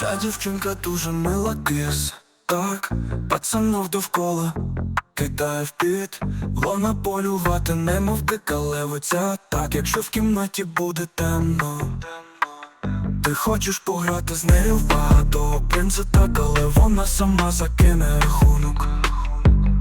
Ця дівчинка дуже мила кис. Так, пацанов довкола Кидає в піт Вона полювати немов дика левиця Так, якщо в кімнаті буде темно. Ти хочеш пограти з нею в багато принца так, але вона сама закине рахунок.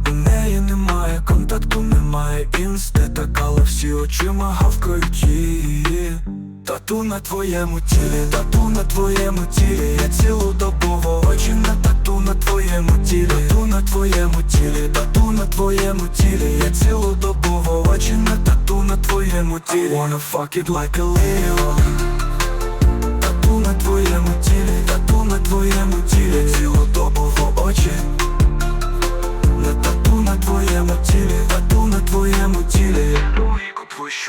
У неї немає контакту, немає інсти так, але всі очима гавкають її Тату на твоєму тілі, тату на твоєму тілі, я цілодобово очі на тату на твоєму тілі, тату на твоєму тілі, тату на твоєму тілі, я цілодобово очі на тату на твоєму тілі. I wanna fuck it like a Leo. Тату на твоєму тілі, тату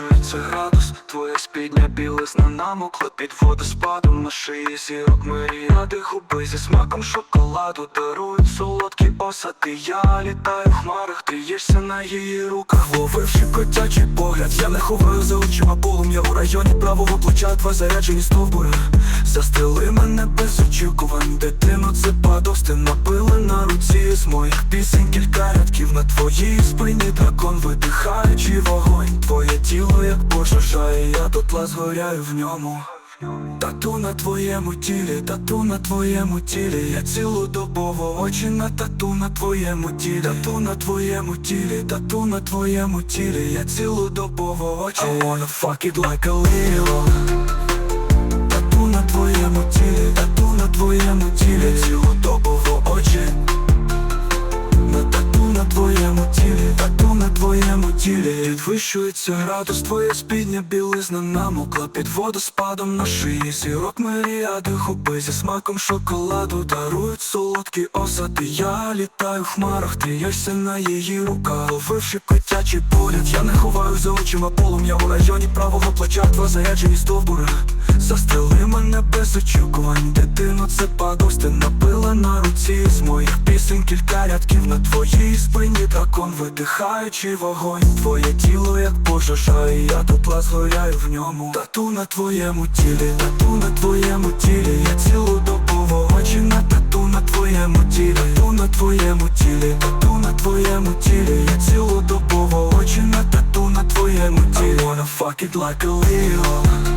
підвищується градус, твоя спідня білизна намокла під водоспадом на шиї зірок миріади губи зі смаком шоколаду дарують солодкі осади. Я літаю в хмарах, ти їшся на її руках, ловивши котячий погляд Я не ховаю за очима полум'я. У районі правого плеча Два заряджені стовбури. Застели мене без очікувань. Дитино, це падос, ти напили на руці. З моїх пісень кілька рядків на твоїй спині. Дракон видихаючи вогонь тіло як і я дотла згоряю в ньому. Тату на твоєму тілі, тату на твоєму тілі, я цілодобово очі на тату на твоєму тілі, тату на твоєму тілі, тату на твоєму тілі, я цілодобово очі. I wanna fuck it like a Leo Тату на твоєму тілі, тату на твоєму тілі, цілодобово очі. На тату на твоєму тілі, тату на твоєму тілі Підвищується градус, твоє спідня білизна намокла під водоспадом на шиї Сірок миріади хуби зі смаком шоколаду. Дарують солодкі осади, я літаю в хмарах, трієшся на її руках. Ловивши котячий погляд, я не ховаю за очима полум'я у районі правого плеча Два заряджені стовбури Застрели мене без очікувань, дитино, це ти напила на руці. З моїх пісень кілька рядків на твоїй спині. Дракон видихаючи вогонь. Твоє тіло як пожежа, і я тепла згоряю в ньому. Тату на твоєму тілі, тату на твоєму тілі, я цілодобово очі на тату на твоєму тілі, тату на твоєму тілі, тату на твоєму тілі, я цілодобово очі на тату на твоєму тілі. I wanna fuck it like a Тату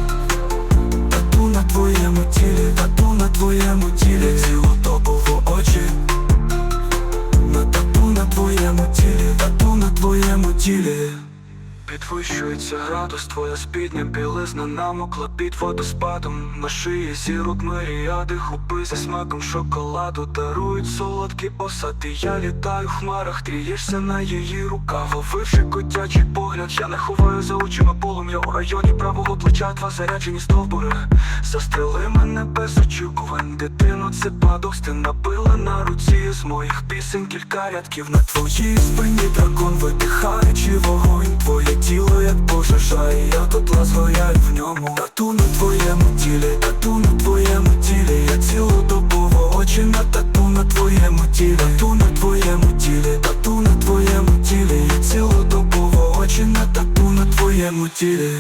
на твоєму тілі, тату на твоєму тілі, цілодобово очі. На тату на твоєму тілі, тату на твоєму тілі Підвищується градус, твоя спідня білизна намокла під водоспадом. На шиї зірок миріади губи зі смаком шоколаду Дарують солодкі осади, я літаю в хмарах, трієшся на її руках. Ловивши котячий погляд, я не ховаю за очима полум'я. У районі правого плеча два заряджені стовбури. Застрели мене без очікувань, дитино, це падос, ти набила на руці. З моїх пісень кілька рядків на твоїй спині. Дракон видихаючи вогонь. Твоє тіло як пожежа, і я тут згоряю в ньому. Тату на твоєму тілі, тату на твоєму тілі, я цілодобово очі на тату на твоєму тілі, тату на твоєму тілі, тату на твоєму тілі, я цілодобово очі на тату на твоєму тілі